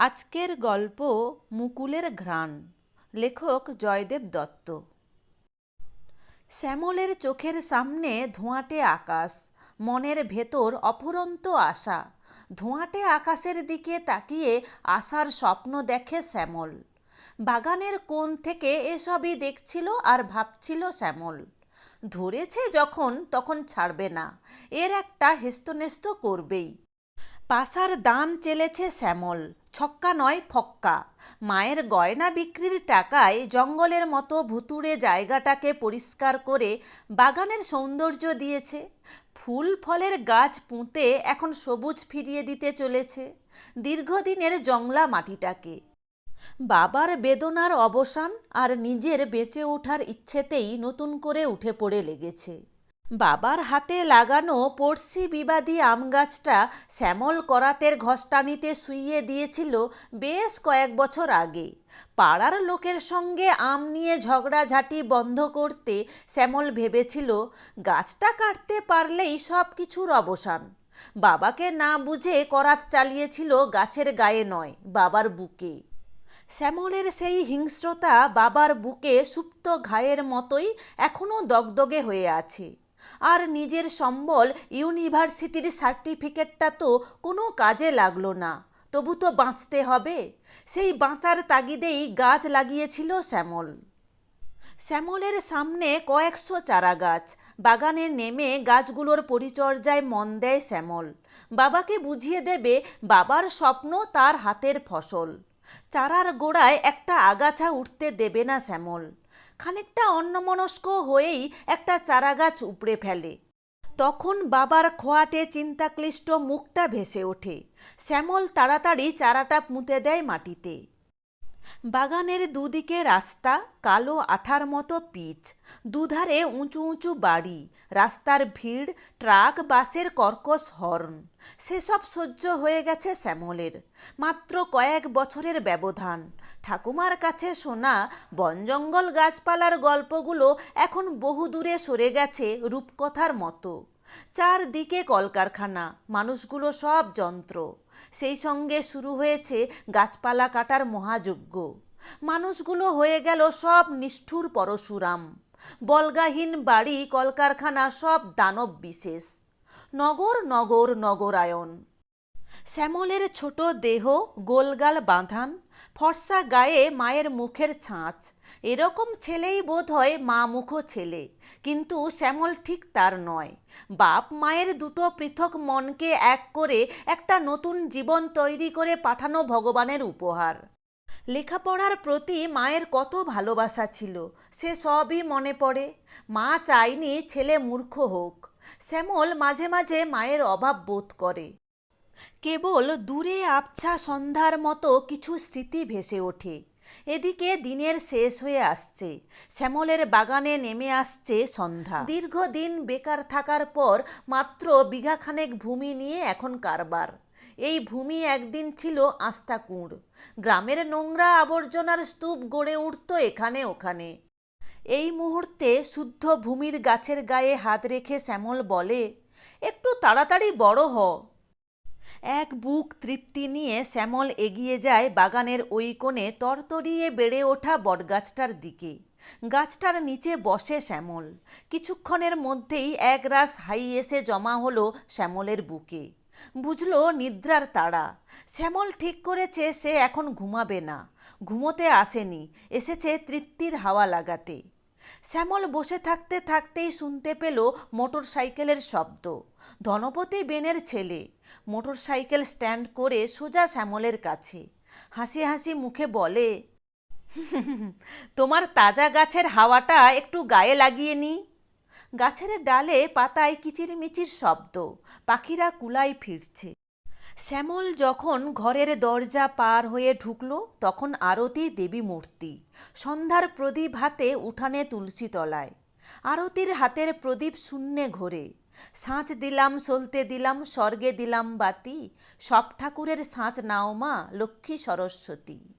আজকের গল্প মুকুলের ঘ্রাণ। লেখক জয়দেব দত্ত। শ্যামলের চোখের সামনে ধোঁয়াটে আকাশ, মনের ভেতর অফুরন্ত আশা। ধোঁয়াটে আকাশের দিকে তাকিয়ে আশার স্বপ্ন দেখে শ্যামল। বাগানের কোণ থেকে এসবই দেখছিল আর ভাবছিল শ্যামল। ধরেছে যখন, তখন ছাড়বে না। এর একটা হেস্তনেস্ত করবেই। পাশার দান চেলেছে শ্যামল, ছক্কা নয় ফক্কা। মায়ের গয়না বিক্রির টাকায় জঙ্গলের মতো ভুতুড়ে জায়গাটাকে পরিষ্কার করে বাগানের সৌন্দর্য দিয়েছে। ফুল ফলের গাছ পুঁতে এখন সবুজ ফিরিয়ে দিতে চলেছে দীর্ঘদিনের জংলা মাটিটাকে। বাবার বেদনার অবসান আর নিজের বেঁচে ওঠার ইচ্ছেতেই নতুন করে উঠে পড়ে লেগেছে। বাবার হাতে লাগানো পড়শি বিবাদী আম গাছটা শ্যামল করাতের ঘষ্টানিতে শুইয়ে দিয়েছিল বেশ কয়েক বছর আগে। পাড়ার লোকের সঙ্গে আম নিয়ে ঝগড়াঝাটি বন্ধ করতে শ্যামল ভেবেছিল, গাছটা কাটতে পারলেই সব কিছুর অবসান। বাবাকে না বুঝে করাত চালিয়েছিল গাছের গায়ে নয়, বাবার বুকে। শ্যামলের সেই হিংস্রতা বাবার বুকে সুপ্ত ঘায়ের মতোই এখনও দগদগে হয়ে আছে। আর নিজের সম্বল ইউনিভার্সিটির সার্টিফিকেটটা তো কোনো কাজে লাগল না। তবু তো বাঁচতে হবে। সেই বাঁচার তাগিদেই গাছ লাগিয়েছিল শ্যামল। শ্যামলের সামনে কয়েকশো চারা গাছ বাগানে নেমে গাছগুলোর পরিচর্যায় মন দেয় শ্যামল। বাবাকে বুঝিয়ে দেবে বাবার স্বপ্ন তার হাতের ফসল। চারার গোড়ায় একটা আগাছা উঠতে দেবে না শ্যামল। খানিকটা অন্যমনস্ক হয়েই একটা চারাগাছ উপড়ে ফেলে। তখন বাবার খোয়াটে চিন্তাক্লিষ্ট মুখটা ভেসে ওঠে। শ্যামল তাড়াতাড়ি চারাটা পুঁতে দেয় মাটিতে। বাগানের দুদিকে রাস্তা, কালো আঠার মতো পিচ, দুধারে উঁচু উঁচু বাড়ি, রাস্তার ভিড়, ট্রাক, বাসের কর্কশ হর্ন। সেসব সহ্য হয়ে গেছে শ্যামলের। মাত্র কয়েক বছরের ব্যবধান। ঠাকুমার কাছে শোনা বনজঙ্গল গাছপালার গল্পগুলো এখন বহু দূরে সরে গেছে রূপকথার মতো। চারদিকে কলকারখানা, মানুষগুলো সব যন্ত্র। সেই সঙ্গে শুরু হয়েছে গাছপালা কাটার মহাযজ্ঞ। মানুষগুলো হয়ে গেল সব নিষ্ঠুর পরশুরাম। বলগাহীন বাড়ি, কলকারখানা সব দানব বিশেষ। নগর নগর নগরায়ন শ্যামলের ছোট দেহ গোলগাল বাঁধান, ফর্সা গায়ে মায়ের মুখের ছাঁচ। এরকম ছেলেই বোধ হয় মা মুখো ছেলে, কিন্তু শ্যামল ঠিক তার নয়। বাপ মায়ের দুটো পৃথক মনকে এক করে একটা নতুন জীবন তৈরি করে পাঠানো ভগবানের উপহার। লেখাপড়ার প্রতি মায়ের কত ভালোবাসা ছিল, সে সবই মনে পড়ে। মা চায়নি ছেলে মূর্খ হোক। শ্যামল মাঝে মাঝে মায়ের অভাব বোধ করে। কেবল দূরে আবছা সন্ধ্যার মতো কিছু স্মৃতি ভেসে ওঠে। এদিকে দিনের শেষ হয়ে আসছে, শ্যামলের বাগানে নেমে আসছে সন্ধ্যা। দীর্ঘদিন বেকার থাকার পর মাত্র বিঘাখানেক ভূমি নিয়ে এখন কারবার। এই ভূমি একদিন ছিল আস্তা কুঁড়। গ্রামের নোংরা আবর্জনার স্তূপ গড়ে উঠত এখানে ওখানে। এই মুহূর্তে শুদ্ধ ভূমির গাছের গায়ে হাত রেখে শ্যামল বলে, একটু তাড়াতাড়ি বড় হ। এক বুক তৃপ্তি নিয়ে শ্যামল এগিয়ে যায় বাগানের ওই কোণে তরতরিয়ে বেড়ে ওঠা বটগাছটার দিকে। গাছটার নিচে বসে শ্যামল। কিছুক্ষণের মধ্যেই এক রাস হাই এসে জমা হলো শ্যামলের বুকে। বুঝল নিদ্রার তাড়া। শ্যামল ঠিক করেছে সে এখন ঘুমাবে না। ঘুমোতে আসেনি। এসেছে তৃপ্তির হাওয়া লাগাতে। শ্যামল বসে থাকতে থাকতেই শুনতে পেল মোটর সাইকেলের শব্দ। ধনপতি বেনের ছেলে। মোটর সাইকেল স্ট্যান্ড করে সোজা শ্যামলের কাছে। হাসি হাসি মুখে বলে, তোমার তাজা গাছের হাওয়াটা একটু গায়ে লাগিয়ে নি। গাছের ডালে পাতায় কিচিরমিচির শব্দ। পাখিরা কুলাই ফিরছে। শ্যামল যখন ঘরের দরজা পার হয়ে ঢুকল, তখন আরতি দেবী মূর্তি। সন্ধ্যার প্রদীপ হাতে উঠানে তুলসী তলায়। আরতির হাতের প্রদীপ শূন্যে ঘোরে। সাঁচ দিলাম, সলতে দিলাম, স্বর্গে দিলাম বাতি। সব ঠাকুরের সাঁচ নাও মা, লক্ষ্মী সরস্বতী।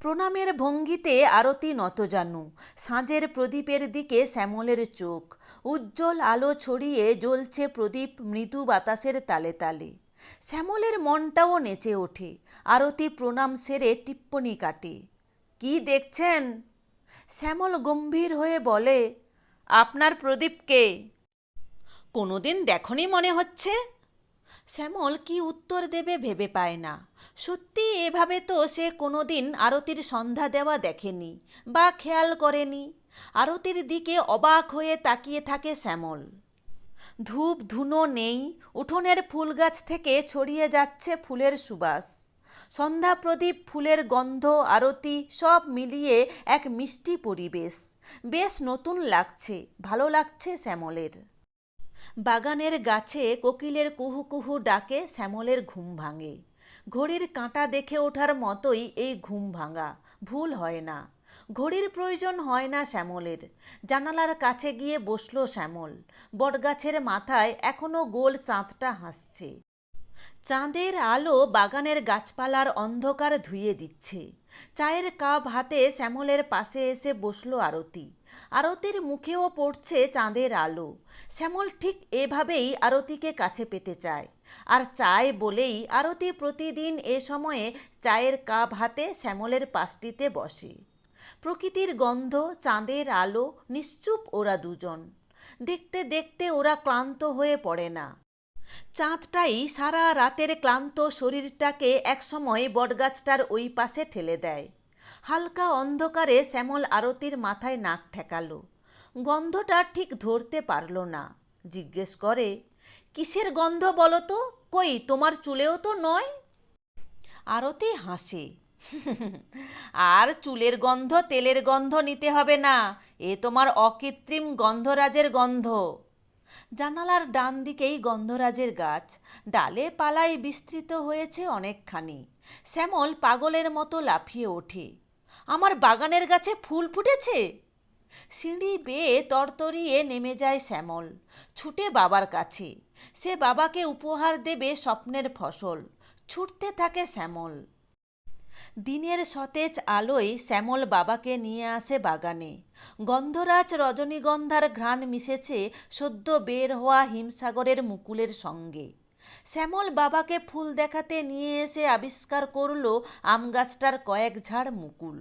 প্রণামের ভঙ্গিতে আরতি নত নতজানু সাঁঝের প্রদীপের দিকে শ্যামলের চোখ। উজ্জ্বল আলো ছড়িয়ে জ্বলছে প্রদীপ মৃদু বাতাসের তালে তালে। শ্যামলের মনটাও নেচে ওঠে, আরতি প্রণাম সেরে টিপ্পনি কাটে। কি দেখছেন? শ্যামল গম্ভীর হয়ে বলে, আপনার প্রদীপকে কোনোদিন দেখনি মনে হচ্ছে? শ্যামল কি উত্তর দেবে ভেবে পায় না। সত্যি এভাবে তো সে কোনোদিন আরতির সন্ধ্যা দেওয়া দেখেনি বা খেয়াল করেনি। আরতির দিকে অবাক হয়ে তাকিয়ে থাকে শ্যামল। ধূপ ধুনো নেই, উঠোনের ফুল গাছ থেকে ছড়িয়ে যাচ্ছে ফুলের সুবাস। সন্ধ্যা প্রদীপ, ফুলের গন্ধ, আরতি সব মিলিয়ে এক মিষ্টি পরিবেশ। বেশ নতুন লাগছে, ভালো লাগছে শ্যামলের। বাগানের গাছে কোকিলের কুহু কুহু ডাকে, শ্যামলের ঘুম ভাঙে। ঘড়ির কাঁটা দেখে ওঠার মতোই এই ঘুম ভাঙা, ভুল হয় না। ঘড়ির প্রয়োজন হয় না শ্যামলের। জানালার কাছে গিয়ে বসল শ্যামল। বটগাছের মাথায় এখনও গোল চাঁদটা হাসছে। চাঁদের আলো বাগানের গাছপালার অন্ধকার ধুয়ে দিচ্ছে। চায়ের কাপ হাতে শ্যামলের পাশে এসে বসল আরতি। আরতির মুখেও পড়ছে চাঁদের আলো। শ্যামল ঠিক এভাবেই আরতিকে কাছে পেতে চায়। আর চায় বলেই আরতি প্রতিদিন এ সময়ে চায়ের কাপ হাতে শ্যামলের পাশটিতে বসে। প্রকৃতির গন্ধ, চাঁদের আলো, নিশ্চুপ ওরা দুজন। দেখতে দেখতে ওরা ক্লান্ত হয়ে পড়ে না। চাঁদটাই সারা রাতের ক্লান্ত শরীরটাকে একসময় বটগাছটার ওই পাশে ঠেলে দেয়। হালকা অন্ধকারে শ্যামল আরতির মাথায় নাক ঠেকালো। গন্ধটা ঠিক ধরতে পারল না। জিজ্ঞেস করে, কিসের গন্ধ বলো তো? কই, তোমার চুলেও তো নয়? আরতি হাসে। আর চুলের গন্ধ তেলের গন্ধ নিতে হবে না। এ তোমার অকৃত্রিম গন্ধরাজের গন্ধ। জানালার ডান দিকেই গন্ধরাজের গাছ, ডালে পালায় বিস্তৃত হয়েছে অনেকখানি। শ্যামল পাগলের মতো লাফিয়ে ওঠে। আমার বাগানের গাছে ফুল ফুটেছে? সিঁড়ি বেয়ে তরতরিয়ে নেমে যায় শ্যামল, ছুটে বাবার কাছে। সে বাবাকে উপহার দেবে স্বপ্নের ফসল, ছুটতে থাকে শ্যামল। দিনের সতেজ আলোয় শ্যামল বাবাকে নিয়ে আসে বাগানে। গন্ধরাজ রজনীগন্ধার ঘ্রাণ মিশেছে সদ্য বের হওয়া হিমসাগরের মুকুলের সঙ্গে। শ্যামল বাবাকে ফুল দেখাতে নিয়ে এসে আবিষ্কার করল আম গাছটার কয়েক ঝাড় মুকুল।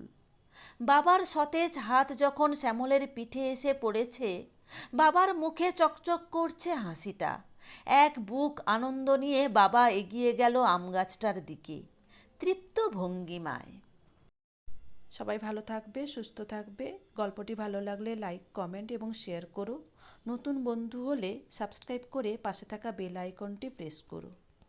বাবার সতেজ হাত যখন শ্যামলের পিঠে এসে পড়েছে, বাবার মুখে চকচক করছে হাসিটা। এক বুক আনন্দ নিয়ে বাবা এগিয়ে গেল আম গাছটার দিকে। তৃপ্ত ভঙ্গিমায় সবাই ভালো থাকবে, সুস্থ থাকবে। গল্পটি ভালো লাগলে লাইক, কমেন্ট এবং শেয়ার করো। নতুন বন্ধু হলে সাবস্ক্রাইব করে পাশে থাকা বেল আইকনটি প্রেস করো।